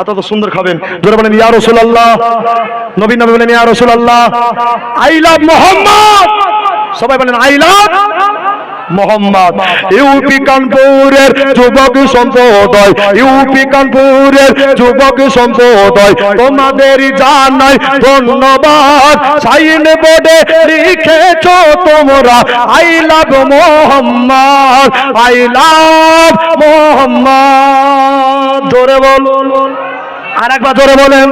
এত তো সুন্দর খাবেন। ধরে বলেন, ইয়া আল্লাহ নবীন নবী বলেন, ইয়া আল্লাহ আই লাভ মোহাম্মদ। সবাই বলেন, আই লাভ মোহাম্মদ। ইউপি কানপুরের যুবক সম্প্রদায়। ইউপি কানপুরের যুবক সম্প্রদায়। তোমাদের জানাই ধন্যবাদ। সাইন বোর্ডে লিখেছ তোমরা I love Muhammad I love Muhammad. জোরে বল। আর একবার জোরে বলেন।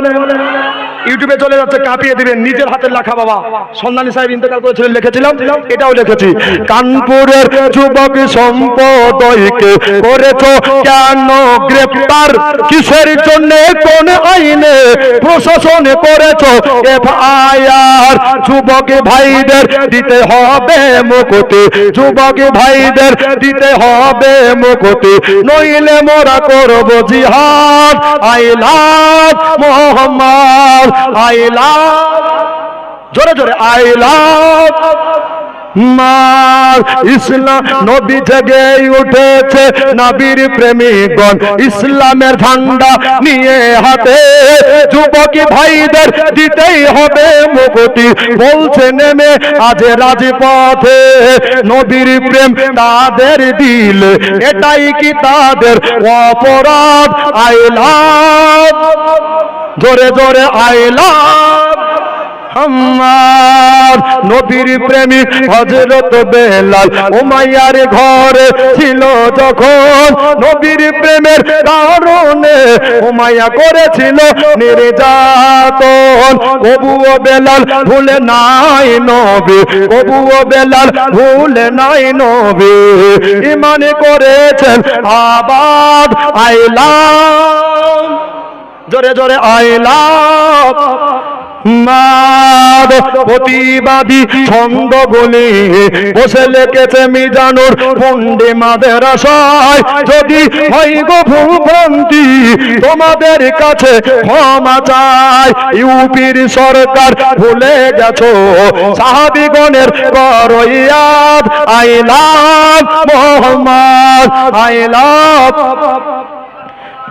ইউটিউবে চলে যাচ্ছে, কাঁপিয়ে দিবেন নিজের হাতের লেখা, বাবা। সন্ধানী সাহেব ইন্তেকাল করেছিলেন লিখেছিলাম, এটাও লিখেছি। কানপুরের যুবক সম্পদয়কে করেছ কেন গ্রেপ্তার? কিসের জন্য, কোন আইনে প্রশাসন করেছ? এফআইআর যুবক ভাইদের দিতে হবে মুকুতি। যুবক ভাইদের দিতে হবে মুকুতি। নইলে মোরা করব জিহাদ I love Muhammad. I love, জোরে জোরে, আই লাভ। মার ইসলাম নবী জেগে উঠেছে নবীর প্রেমিকগণ। ইসলামের ঝান্ডা নিয়ে হাতে যুবক ভাইদের দিতেই হবে মুকুতি বলছে, নেমে আজ রাজপথে নবীর প্রেম তাদের দিল। এটাই কি তাদের অপরাধ? আইলাম জোরে জোরে আইলাম আমার নবীর প্রেমিক হজরত বেলাল উমাইয়ার ঘরে ছিল যখন নবীর প্রেমের কারণে উমাইয়া করেছিল নির্যাতন। কবুও বেলাল ভুলে নাই নবী কবুও বেলাল ভুলে নাই নবী। ইমানে করেছেন আবাদ আইলাম জোরে জোরে আইলাম মাদ প্রতিবাদী ছন্দ বলে বসে লেখেছে মিজানুর পন্ডে মাদের আশায়। যদি হয় গো ভূভ্রান্তি তোমাদের কাছে ক্ষমা চাই। ইউপির সরকার ভুলে গেছো, সাহাবিগণের করইয়াদ I love, Muhammad I love.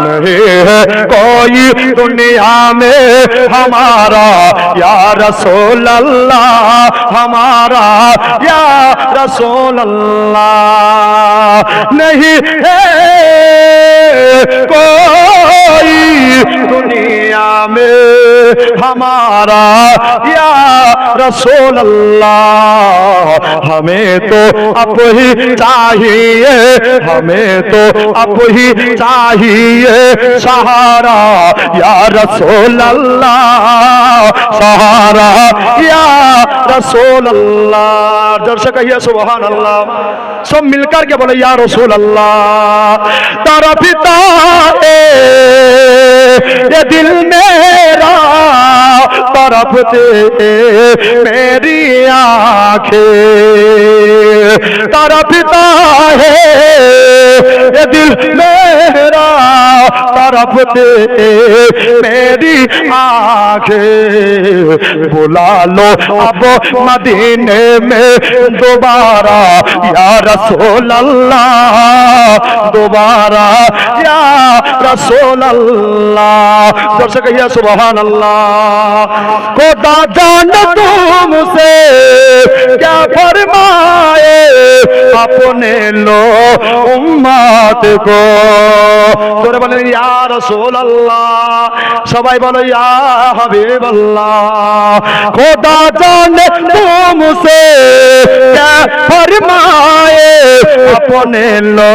नहीं है कोई दुनिया में हमारा या रसूल अल्लाह हमारा या रसूल अल्लाह नहीं है कोई ہمارا یا رسول اللہ ہمیں تو اب ہی چاہیے ہمیں تو اب ہی چاہیے سہارا یا رسول اللہ سہارا یا رسول اللہ جرش کہیے سبحان اللہ سب مل کر کے بولے یا رسول اللہ تارا پتا اے یہ دل तरफ़ ते मेरी आँखें। तारा पिता है ये दिल मेरा। तरफ़ ते मेरी आँखें। बुला लो अब मदीने में दोबारा। या अल्लाह दोबारा या रसूल अल्लाह जब से कहिए सुबहान अल्लाह खुदा जान तुमसे क्या फरमाए अपने लो उम्मत को তোরে বলেন ইয়া রাসূল আল্লাহ সবাই বলো ইয়া হাবিব আল্লাহ খোদা জানে তুমসে क्या फरमाए अपने लो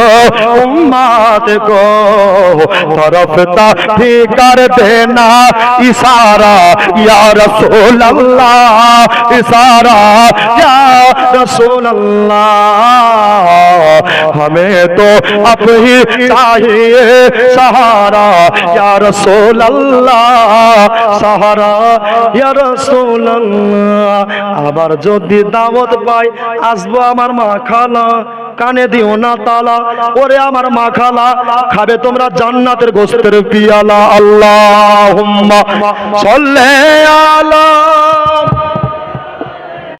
उम्मत को तरफ ता कर देना इशारा या रसूल अल्लाह इशारा या रसूल अल्लाह हमें तो अब ही चाहिए सहारा या रसूल अल्लाह सहारा या রসুল আবার যদি দাওয়াত পাই আসবো আমার মা খালা কানে দিও না তালা ওরে আমার মা খালা খাবে তোমরা জান্নাতের গোস্তের পিয়ালা আল্লাহ সাল্লে আলা